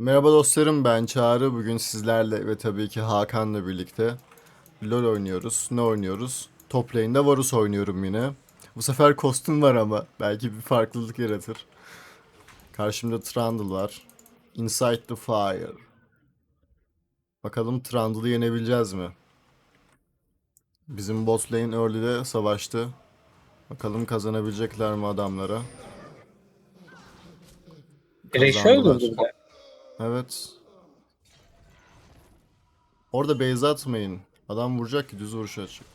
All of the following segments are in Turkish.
Merhaba dostlarım ben Çağrı. Bugün sizlerle ve tabii ki Hakan'la birlikte LoL oynuyoruz. Ne oynuyoruz? Top lane'de Varus oynuyorum yine. Bu sefer kostüm var ama belki bir farklılık yaratır. Karşımda Trundle var. Inside the Fire. Bakalım Trundle'ı yenebileceğiz mi? Bizim bot lane early'de savaştı. Bakalım kazanabilecekler mi adamlara? Direkt şöyle oldu. Evet. Orada base atmayın. Adam vuracak ki düz vuruş açık.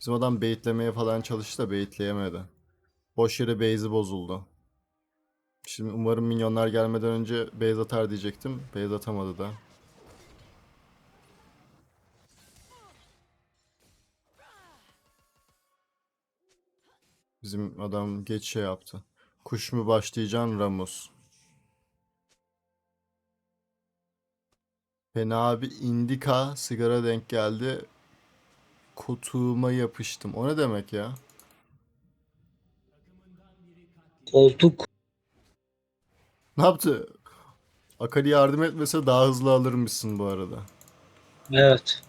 Bizim adam baitlemeye falan çalıştı da baitleyemedi. Boş yere base'i bozuldu. Şimdi umarım minyonlar gelmeden önce base atar diyecektim. Base atamadı da. Bizim adam geç şey yaptı. Kuş mu başlayacaksın Ramus? Fena bir indika sigara denk geldi. Kutuğuma yapıştım. O ne demek ya? Koltuk. Ne yaptı? Akali yardım etmese daha hızlı alırmışsın bu arada. Evet.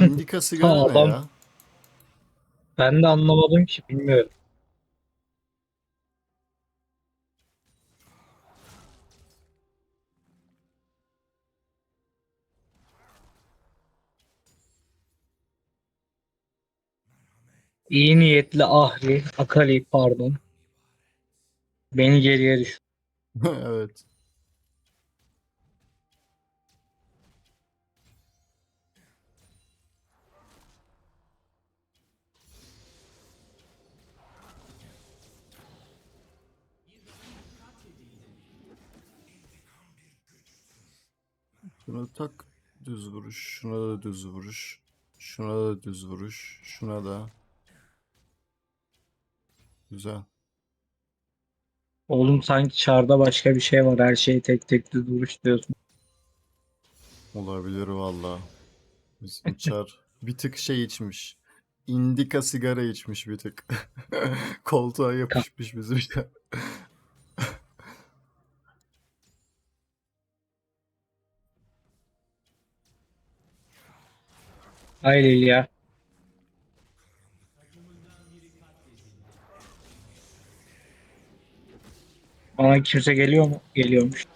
Indika sigara ne adam- ya? Ben de anlamadım ki bilmiyorum. İyi niyetli Ahri, Akali pardon. Beni geriye düş. Evet. Şuna tak düz vuruş, şuna da düz vuruş, şuna da düz vuruş, şuna da. Güzel. Oğlum sanki çarda başka bir şey var. Her şeyi tek tek düz vuruş diyorsun. Olabilir valla. Bizim Çar bir tık şey içmiş. Indika sigara içmiş bir tık. Koltuğa yapışmış bizim Çar. Hayır ya. Bana kimse geliyor mu? Geliyormuş.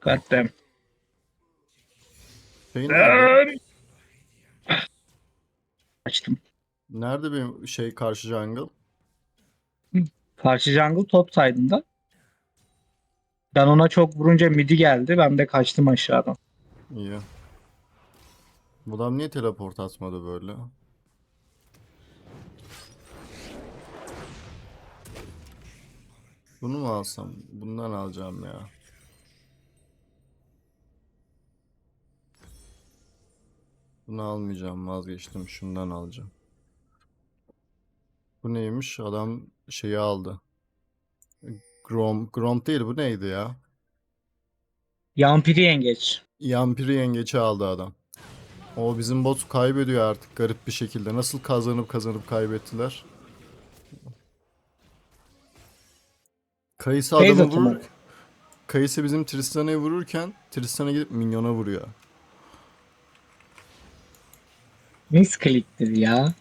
Kalpten. Şey nerede? Açtım. Nerede benim şey karşı jungle? Karşı jungle top side'ında. Ben ona çok vurunca midi geldi. Ben de kaçtım aşağıdan. İyi. Bu adam niye teleport atmadı böyle? Bunu mu alsam? Bundan alacağım ya. Bunu almayacağım vazgeçtim. Şundan alacağım. Bu neymiş? Adam şeyi aldı. Grom, Grom değil bu neydi ya? Yampiri yengeç. Yampiri yengeçi aldı adam. O bizim bot kaybediyor artık garip bir şekilde. Nasıl kazanıp kazanıp kaybettiler? Kayısı Base adamı atımı. vurur. Kayısı bizim Tristana'ya vururken Tristana gidip minyona vuruyor. Miskliktir ya.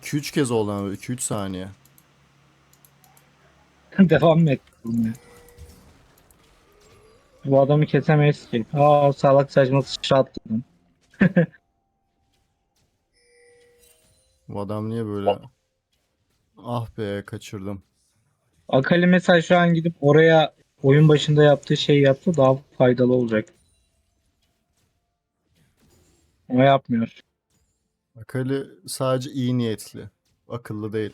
2-3 kez oldu ama 2-3 saniye. Devam et. Bu adamı kesemeyiz ki. Aa salak saçma sıçrattım. Bu adam niye böyle? Ah be kaçırdım. Akali mesela şu an gidip oraya oyun başında yaptığı şeyi yaptı daha faydalı olacak. Ama yapmıyor. Akali sadece iyi niyetli. Akıllı değil.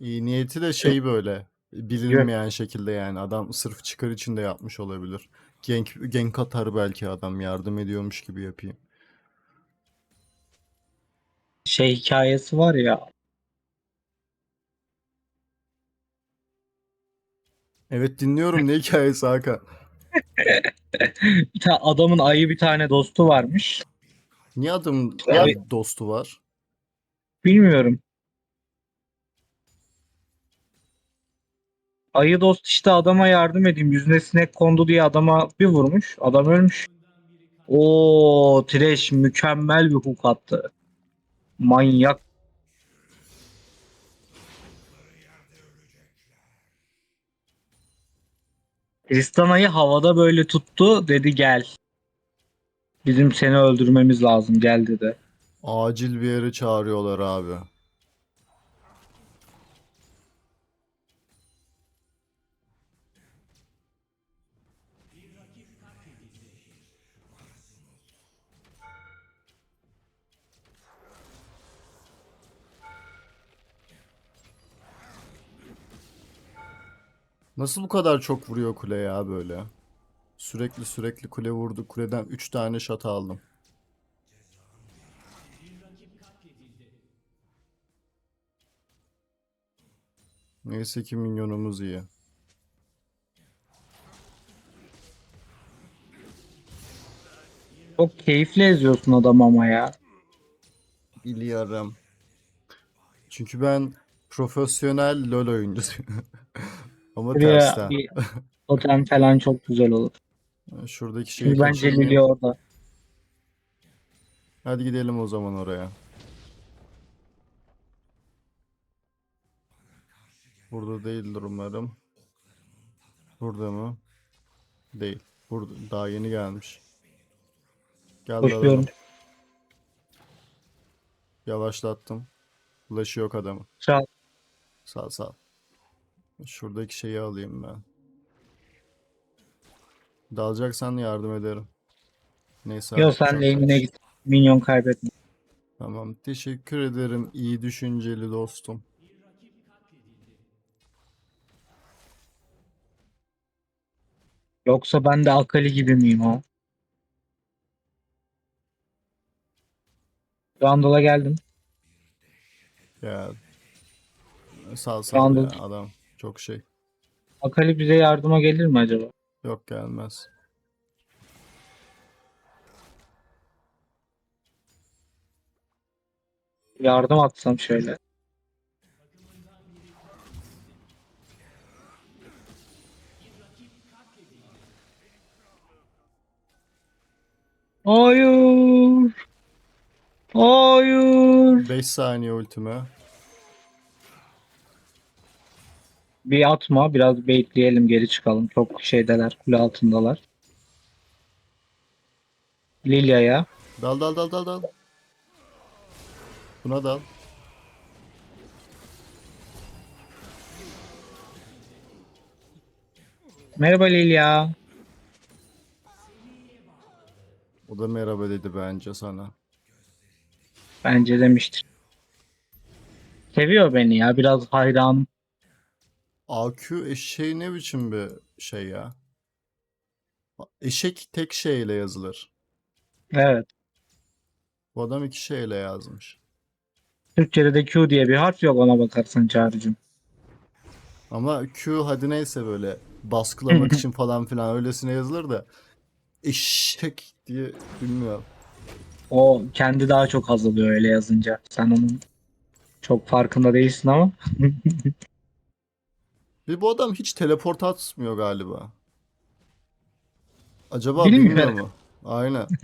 İyi niyeti de şey böyle bilinmeyen şekilde yani adam sırf çıkar için de yapmış olabilir. Genk, genk atar belki adam yardım ediyormuş gibi yapayım. Şey hikayesi var ya Evet dinliyorum ne hikayesi Hakan. bir tane adamın ayı bir tane dostu varmış. Niye adamın Evet. dostu var? Bilmiyorum. Ayı dost işte adama yardım edeyim. Yüzüne sinek kondu diye adama bir vurmuş. Adam ölmüş. Oo, Thresh mükemmel bir hook attı. Manyak. Tristana'yı havada böyle tuttu. Dedi gel. Bizim seni öldürmemiz lazım gel dedi. Acil bir yere çağırıyorlar abi. Nasıl bu kadar çok vuruyor kule ya böyle? Sürekli sürekli kule vurdu. Kuleden 3 tane şat aldım. Neyse ki minyonumuz iyi. Çok keyifli eziyorsun adam ama ya. Biliyorum. Çünkü ben profesyonel LoL oyuncusuyum. Ama Buraya tersten. bir totem falan çok güzel olur. Şuradaki şeyi Çünkü bence kaçırmayayım. Lili orada. Hadi gidelim o zaman oraya. Burada değildir umarım. Burada mı? Değil. Burada daha yeni gelmiş. Gel Koşuyorum. dalalım. Yavaşlattım. Flash'ı yok adamın. Çal. Sağ sağ. Şuradaki şeyi alayım ben. Dalacaksan yardım ederim. Neyse. Yo abi, sen saç. git. Minyon kaybetme. Tamam. Teşekkür ederim iyi düşünceli dostum. Yoksa ben de Akali gibi miyim ha? Randall'a geldim. Ya. Sağ sağ adam. Çok şey. Akali bize yardıma gelir mi acaba? Yok gelmez. Yardım atsam şöyle. Hayır. Hayır. 5 saniye ultime. Bir atma, biraz bekleyelim, geri çıkalım. Çok şeydeler, kule altındalar. Lilia'ya. Dal dal dal dal dal. Buna dal. Merhaba Lilia. O da merhaba dedi bence sana. Bence demiştir. Seviyor beni ya, biraz hayran. AQ eşeği ne biçim bir şey ya? Eşek tek şeyle yazılır. Evet. Bu adam iki şeyle yazmış. Türkçe'de de Q diye bir harf yok ona bakarsan Çağrı'cığım. Ama Q hadi neyse böyle baskılamak için falan filan öylesine yazılır da eşek diye bilmiyorum. O kendi daha çok haz alıyor öyle yazınca. Sen onun çok farkında değilsin ama. Ve bu adam hiç teleport atmıyor galiba. Acaba Bilmiyorum. bilmiyor mu? Aynen.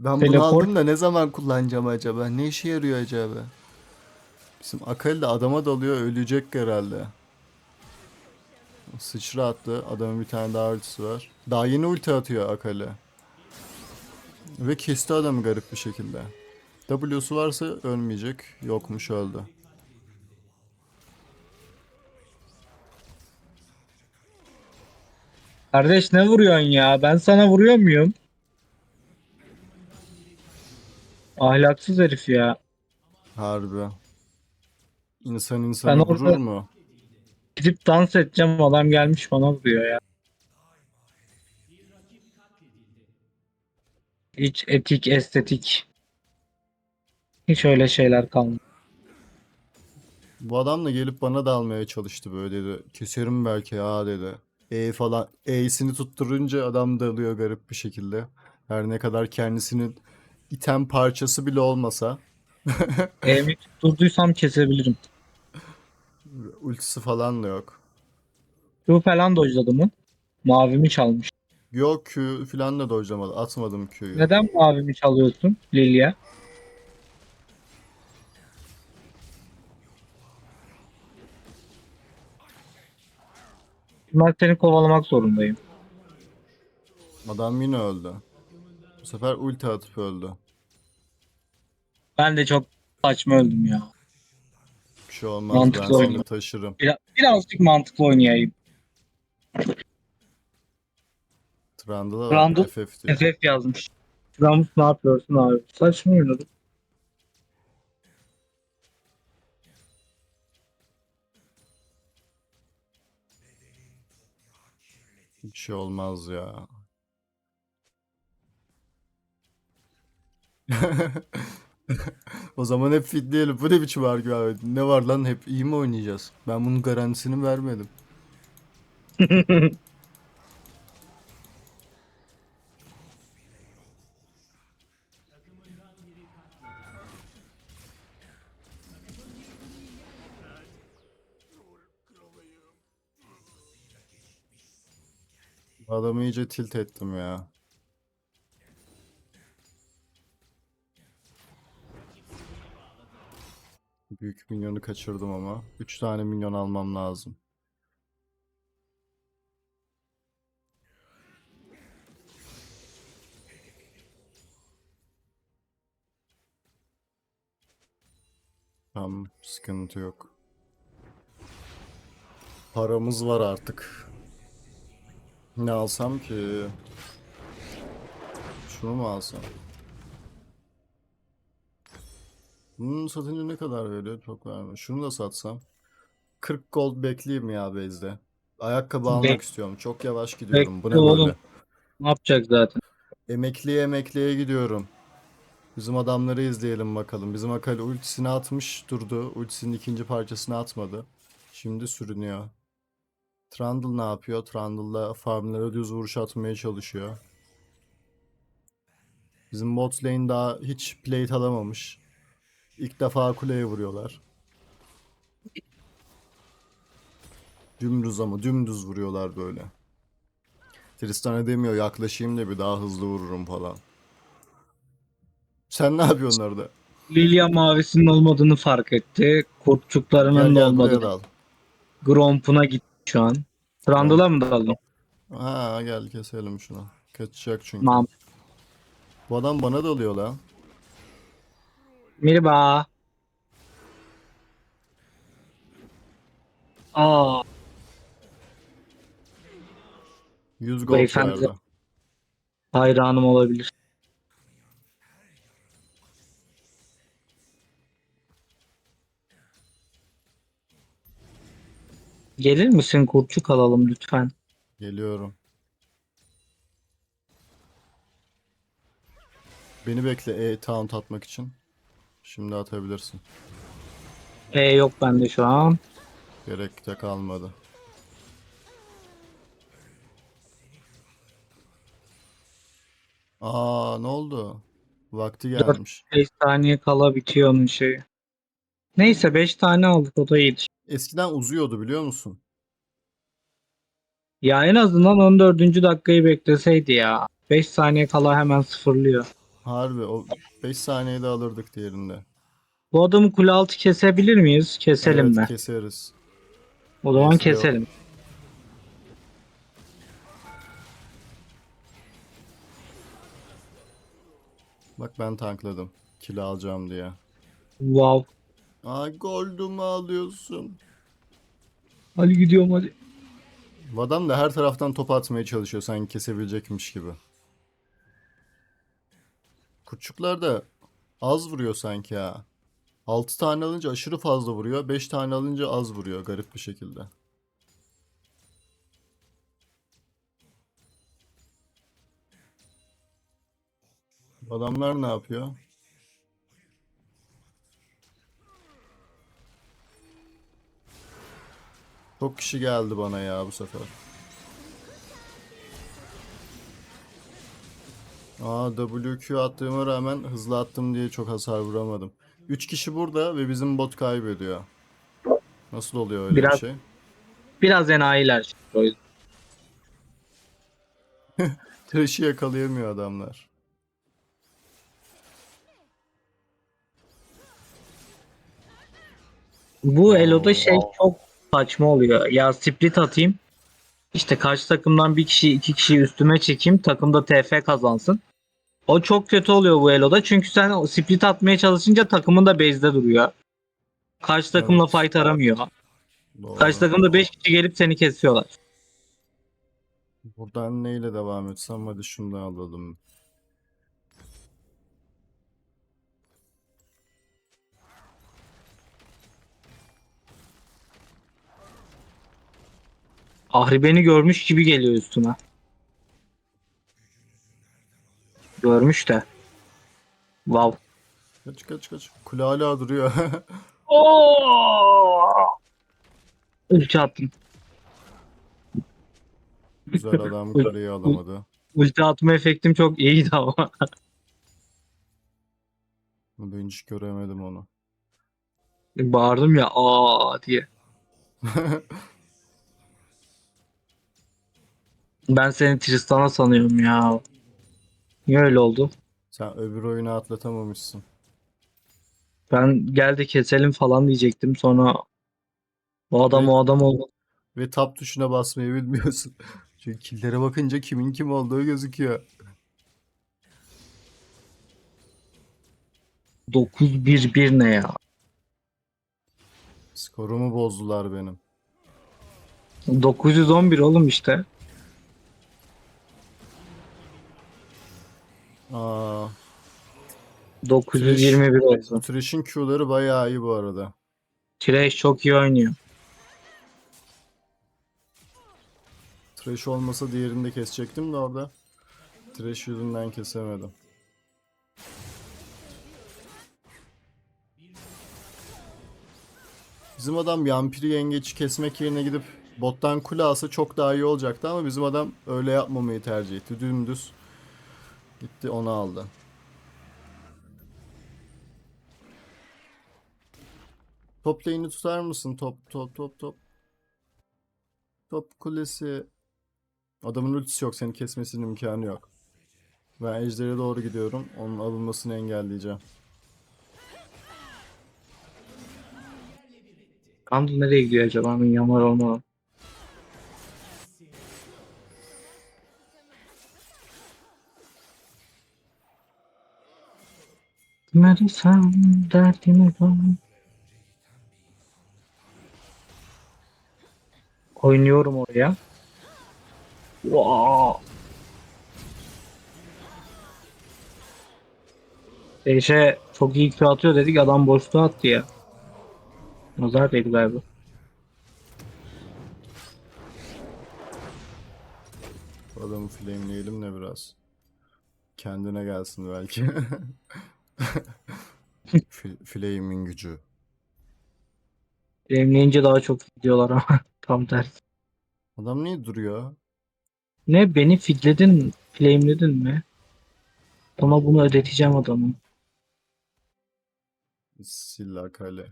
Ben bunu Teleport- aldım da ne zaman kullanacağım acaba? Ne işe yarıyor acaba? Bizim Akali de adama dalıyor ölecek herhalde. Sıçra attı. Adamın bir tane daha ultisi var. Daha yeni ulti atıyor Akali. Ve kesti adamı garip bir şekilde. W'su varsa ölmeyecek. Yokmuş öldü. Kardeş ne vuruyorsun ya? Ben sana vuruyor muyum? Ahlaksız herif ya. Harbi. İnsan insanı Ben vurur mu? Gidip dans edeceğim adam gelmiş bana vuruyor ya. Hiç etik, estetik. Hiç öyle şeyler kalmadı. Bu adam da gelip bana dalmaya çalıştı böyle dedi. Keserim belki ya dedi. E falan E'sini tutturunca adam dalıyor garip bir şekilde. Her ne kadar kendisinin item parçası bile olmasa Evimi tutturduysam kesebilirim. ultisi falan da yok. Q falan dojladı mı? Mavimi çalmış. Yok Q falan da dojlamadı. Atmadım Q'yu. Neden mavimi çalıyorsun Lilia? Ben seni kovalamak zorundayım. Adam yine öldü. Bu sefer ulti atıp öldü. Ben de çok saçma öldüm ya. Bir şey olmaz Mantıklı ben seni oynadı. taşırım. Biraz, birazcık mantıklı oynayayım. Trundle'a Trundle- bak FF diyor. FF yazmış. Ramus ne yapıyorsun abi? Saçma oynadım. Bir şey olmaz ya. o zaman hep fit diyelim. Bu ne biçim argüman? Ne var lan hep iyi mi oynayacağız? Ben bunun garantisini vermedim. Adamı iyice tilt ettim ya. Büyük minyonu kaçırdım ama. 3 tane minyon almam lazım. Tamam, sıkıntı yok. Paramız var artık. Ne alsam ki? Şunu mu alsam? Bunun satınca ne kadar veriyor? Çok vermiyor. Şunu da satsam. 40 gold bekleyeyim ya base'de. Ayakkabı almak Bek- istiyorum. Çok yavaş gidiyorum. Bu ne Bekle oğlum. böyle? Ne yapacak zaten? Emekliye emekliye gidiyorum. Bizim adamları izleyelim bakalım. Bizim Akali ultisini atmış durdu. Ultisinin ikinci parçasını atmadı. Şimdi sürünüyor. Trundle ne yapıyor? Trundle'la farmlara düz vuruş atmaya çalışıyor. Bizim bot lane daha hiç plate alamamış. İlk defa kuleye vuruyorlar. Dümdüz ama dümdüz vuruyorlar böyle. Tristana demiyor yaklaşayım da bir daha hızlı vururum falan. Sen ne yapıyorsun orada? Lilia mavisinin olmadığını fark etti. Gel Kurtçuklarının gel buraya olmadığını. Gromp'una gitti şu an. Trundle'a mı daldım? Ha gel keselim şunu. Kaçacak çünkü. Tamam. Bu adam bana dalıyor lan. Merhaba. Aa, 100 gold Beyefendi. verdi. hayranım olabilir. Gelir misin kurtçuk alalım lütfen. Geliyorum. Beni bekle E taunt atmak için. Şimdi atabilirsin. E yok bende şu an. Gerek de kalmadı. Aa ne oldu? Vakti gelmiş. 5 saniye kala bitiyor onun şeyi. Neyse 5 tane aldık o da iyiydi. Eskiden uzuyordu biliyor musun? Ya en azından 14. dakikayı bekleseydi ya. 5 saniye kala hemen sıfırlıyor. Harbi o 5 saniyede alırdık diğerinde. Bu adamı kule altı kesebilir miyiz? Keselim evet, mi? keseriz. O zaman Neyse, yok. keselim. Bak ben tankladım. Kill alacağım diye. Wow. Ay gold'umu alıyorsun. Hadi gidiyorum hadi. Bu adam da her taraftan top atmaya çalışıyor sanki kesebilecekmiş gibi. Kurtçuklar da az vuruyor sanki ya. 6 tane alınca aşırı fazla vuruyor. 5 tane alınca az vuruyor garip bir şekilde. Adamlar ne yapıyor? Çok kişi geldi bana ya bu sefer. Aa WQ attığıma rağmen hızlı attım diye çok hasar vuramadım. 3 kişi burada ve bizim bot kaybediyor. Nasıl oluyor öyle Biraz- bir şey? Biraz enayiler. o yüzden. Thresh'i yakalayamıyor adamlar. Bu Elo'da şey çok saçma oluyor. Ya split atayım. İşte karşı takımdan bir kişi iki kişiyi üstüme çekeyim. Takımda TF kazansın. O çok kötü oluyor bu Elo'da. Çünkü sen split atmaya çalışınca takımın da base'de duruyor. Karşı takımla Evet. fight aramıyor. Doğru. Karşı takımda 5 kişi gelip seni kesiyorlar. Buradan neyle devam etsem hadi şundan alalım. Ahri beni görmüş gibi geliyor üstüme. Görmüş de. Wow. Kaç kaç kaç. Kule hala duruyor. Ulti attım. Güzel adam kuleyi alamadı. Ulti atma efektim çok iyiydi ama. Ben hiç göremedim onu. Bağırdım ya aa diye. Ben seni Tristan'a sanıyorum ya. Niye öyle oldu? Sen öbür oyunu atlatamamışsın. Ben geldi keselim falan diyecektim sonra o adam o adam oldu. Ve tap tuşuna basmayı bilmiyorsun. Çünkü killere bakınca kimin kim olduğu gözüküyor. 9-1-1 ne ya? Skorumu bozdular benim. 911 oğlum işte. 921 bu oldu. Thresh'in Q'ları bayağı iyi bu arada. Trash çok iyi oynuyor. Thresh olmasa diğerini de kesecektim de orada. Thresh yüzünden kesemedim. Bizim adam Yampiri yengeçi kesmek yerine gidip bottan kule alsa çok daha iyi olacaktı ama bizim adam öyle yapmamayı tercih etti. Dümdüz gitti onu aldı. Top lane'i tutar mısın? Top top top top. Top kulesi. Adamın ultisi yok. Seni kesmesinin imkanı yok. Ben ejdere doğru gidiyorum. Onun alınmasını engelleyeceğim. Kandil nereye gidiyor acaba? Ben yamar olmalı. Merisem derdimi ben. Oynuyorum oraya. Wow. Eşe çok iyi Q atıyor dedik adam boşluğa attı ya. Nazar değdi galiba. Bu adamı flameleyelim de biraz. Kendine gelsin belki. Fl- Flame'in gücü. Demleyince daha çok gidiyorlar ama tam tersi. Adam niye duruyor? Ne beni fitledin, flameledin mi? Ama bunu ödeteceğim adamı. Silla kale.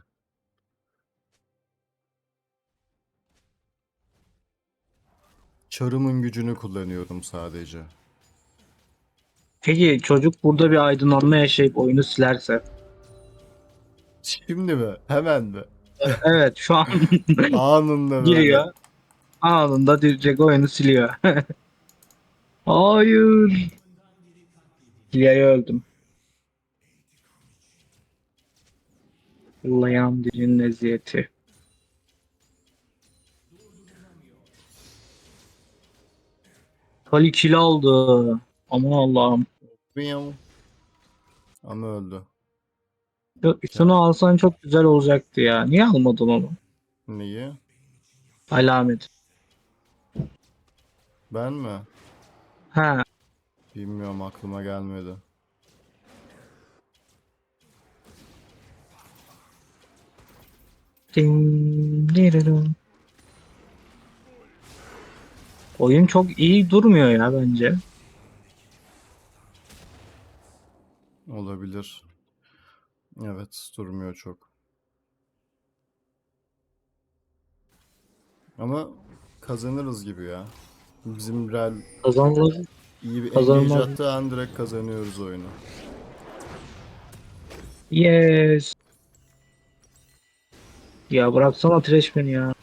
Çarımın gücünü kullanıyorum sadece. Peki çocuk burada bir aydınlanma yaşayıp oyunu silerse. Şimdi mi? Hemen mi? Evet şu an Anında böyle. giriyor. Anında direkt oyunu siliyor. Hayır. Lia'ya öldüm. Layan dilin eziyeti. Kali kill aldı. Aman Allah'ım. Biyam. Ama öldü. Yok, Şunu alsan çok güzel olacaktı ya. Niye almadın onu? Neyi? Alamet. Ben mi? Ha, Bilmiyorum aklıma gelmedi. Ding, diririm. Oyun çok iyi durmuyor ya bence. Olabilir. Evet, durmuyor çok. Ama kazanırız gibi ya. Bizim Real Kazanılır. iyi bir Kazanmaz. engage attığı an direkt kazanıyoruz oyunu. Yes. Ya bıraksana trash beni ya.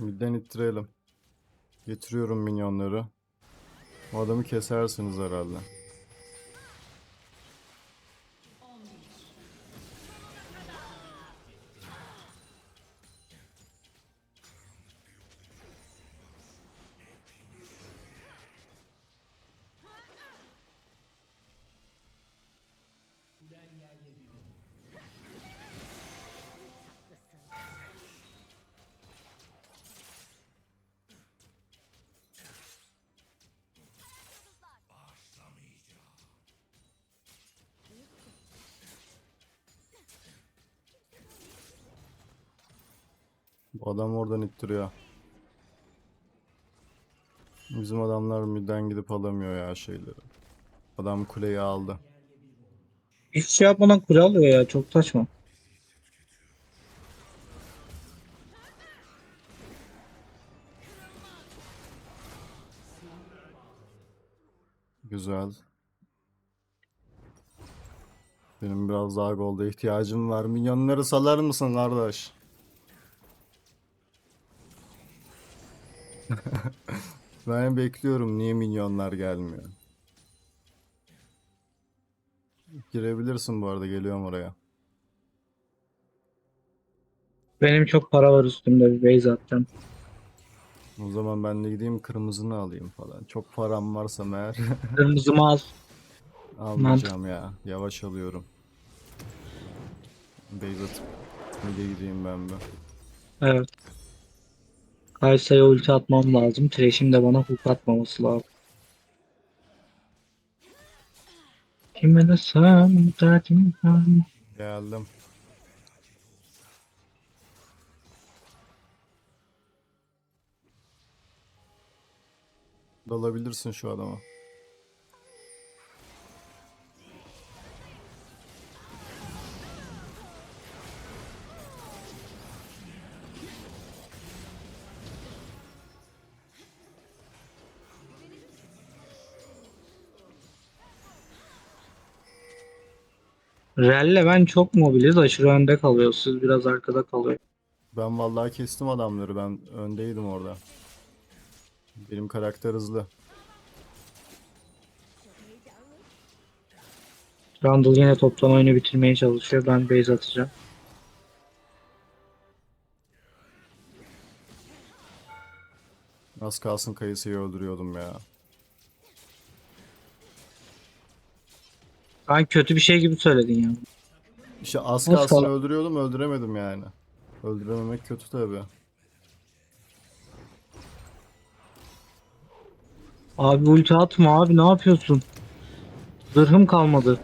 Midden ittirelim. Getiriyorum minyonları. O adamı kesersiniz herhalde. İttiriyor. Bizim adamlar midden gidip alamıyor ya şeyleri. Adam kuleyi aldı. Hiç şey yapmadan kule alıyor ya çok saçma. Güzel. Benim biraz daha golda ihtiyacım var. Minyonları salar mısın kardeş? Ben bekliyorum. Niye minyonlar gelmiyor? Girebilirsin bu arada. Geliyorum oraya. Benim çok para var üstümde bir base atacağım. O zaman ben de gideyim kırmızını alayım falan. Çok param varsa eğer Kırmızımı al. almayacağım ya. Yavaş alıyorum. Base atıp mide gideyim ben bir. Evet. Kaysa'ya ulti atmam lazım. Trash'in de bana hook atmaması lazım. Kime desem derdim ben. Geldim. Dalabilirsin şu adama. Rel'le ben çok mobiliz. Aşırı önde kalıyor. Siz biraz arkada kalıyor. Ben vallahi kestim adamları. Ben öndeydim orada. Benim karakter hızlı. Randall yine toptan oyunu bitirmeye çalışıyor. Ben base atacağım. Az kalsın Kayısı'yı öldürüyordum ya. Ben kötü bir şey gibi söyledin ya. İşte az kalsın kal- öldürüyordum öldüremedim yani. Öldürememek kötü tabi. Abi ulti atma abi ne yapıyorsun? Zırhım kalmadı.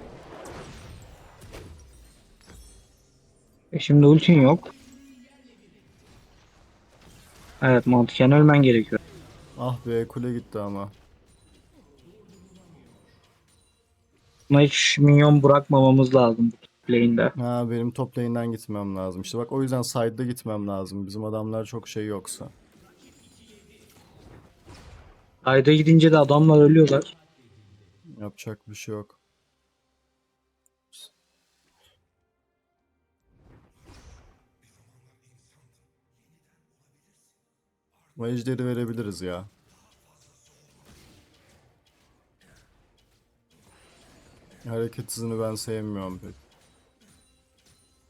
E şimdi ultin yok. Evet mantıken ölmen gerekiyor. Ah be kule gitti ama. Buna hiç minyon bırakmamamız lazım bu lane'de. Ha benim top lane'den gitmem lazım. İşte bak o yüzden side'da gitmem lazım. Bizim adamlar çok şey yoksa. Ayda gidince de adamlar ölüyorlar. Yapacak bir şey yok. Bu ejderi verebiliriz ya. Hareket hızını ben sevmiyorum pek.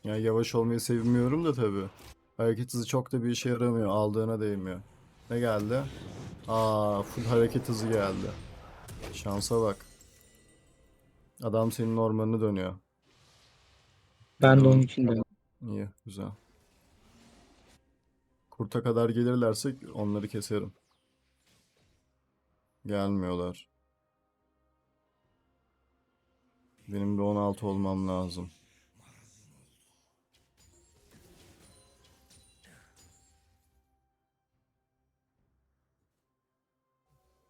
Ya yavaş olmayı sevmiyorum da tabii. Hareket hızı çok da bir işe yaramıyor. Aldığına değmiyor. Ne geldi? Aa, full hareket hızı geldi. Şansa bak. Adam senin ormanını dönüyor. Ben de onun için de. İyi, güzel. Kurta kadar gelirlerse onları keserim. Gelmiyorlar. Benim bir 16 olmam lazım.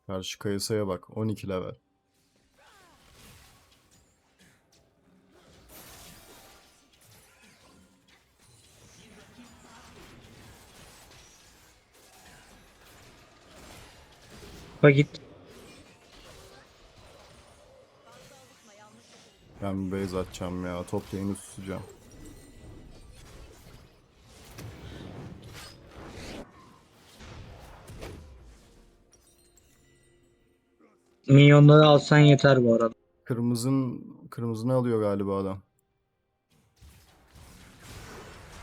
Karşı Kayısa'ya bak 12 level. Bak git. Ben bir base atacağım ya. Top lane'i tutacağım. Minyonları alsan yeter bu arada. Kırmızın kırmızını alıyor galiba adam.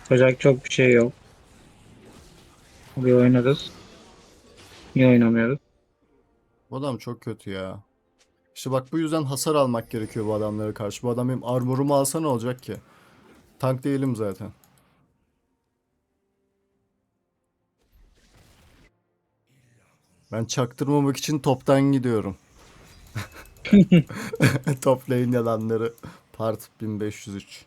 Yapacak çok bir şey yok. Bir oynarız. Niye oynamıyoruz? Bu adam çok kötü ya. İşte bak bu yüzden hasar almak gerekiyor bu adamlara karşı. Bu adam benim armorumu alsa ne olacak ki? Tank değilim zaten. Ben çaktırmamak için toptan gidiyorum. Top lane yalanları. Part 1503.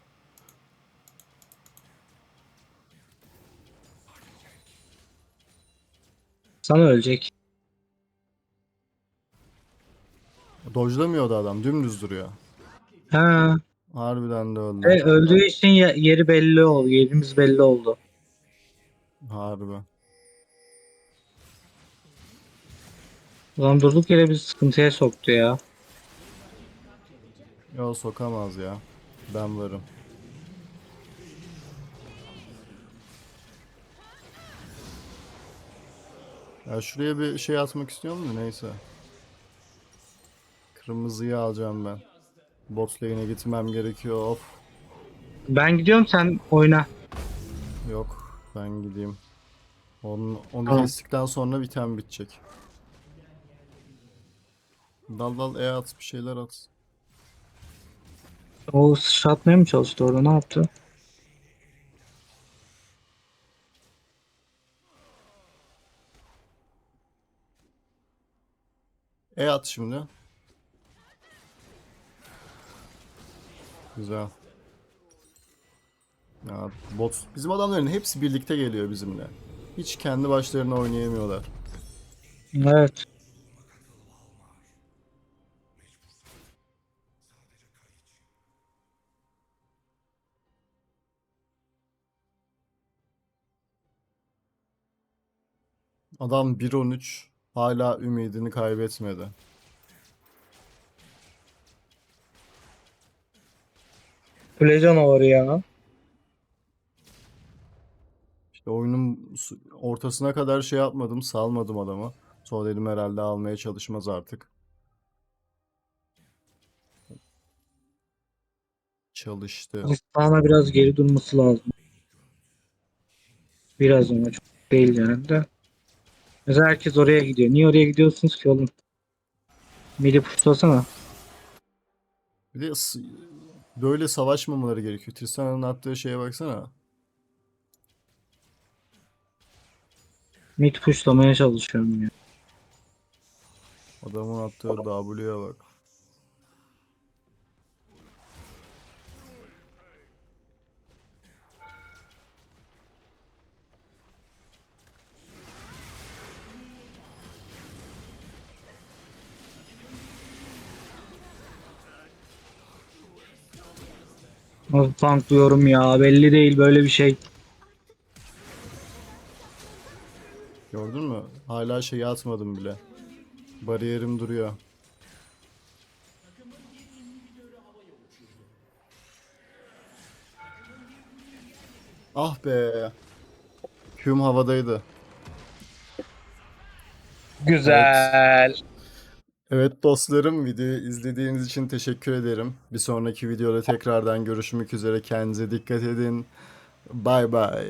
Sana ölecek. Dojlamıyordu adam. Dümdüz duruyor. Ha. Harbiden de öldü. Ve öldüğü için ye- yeri belli oldu. Yerimiz belli oldu. Harbi. Ulan durduk yere bizi sıkıntıya soktu ya. Yo sokamaz ya. Ben varım. Ya şuraya bir şey atmak istiyorum da neyse. Kırmızıyı alacağım ben. Bot lane'e gitmem gerekiyor. Of. Ben gidiyorum sen oyna. Yok. Ben gideyim. Onu, onu Tamam. kestikten sonra biten bitecek. Dal dal E at bir şeyler at. O sıçratmaya mı çalıştı orada ne yaptı? E at şimdi. Güzel. Ya bot bizim adamların hepsi birlikte geliyor bizimle. Hiç kendi başlarına oynayamıyorlar. Evet. Adam 1-13 hala ümidini kaybetmedi. Kule canavarı ya. İşte oyunun su- ortasına kadar şey yapmadım, salmadım adamı. Sonra dedim herhalde almaya çalışmaz artık. Çalıştı. Tristana biraz geri durması lazım. Biraz ama çok değil yani de. Mesela herkes oraya gidiyor. Niye oraya gidiyorsunuz ki oğlum? Midi puşlasana. Bir de s- böyle savaşmamaları gerekiyor. Tristana'nın attığı şeye baksana. Mid puşlamaya çalışıyorum ya. Adamın attığı W'ye bak. Nasıl tanklıyorum ya belli değil böyle bir şey. Gördün mü? Hala şeyi atmadım bile. Bariyerim duruyor. Ah be. Küm havadaydı. Güzel. Evet dostlarım videoyu izlediğiniz için teşekkür ederim. Bir sonraki videoda tekrardan görüşmek üzere. Kendinize dikkat edin. Bay bay.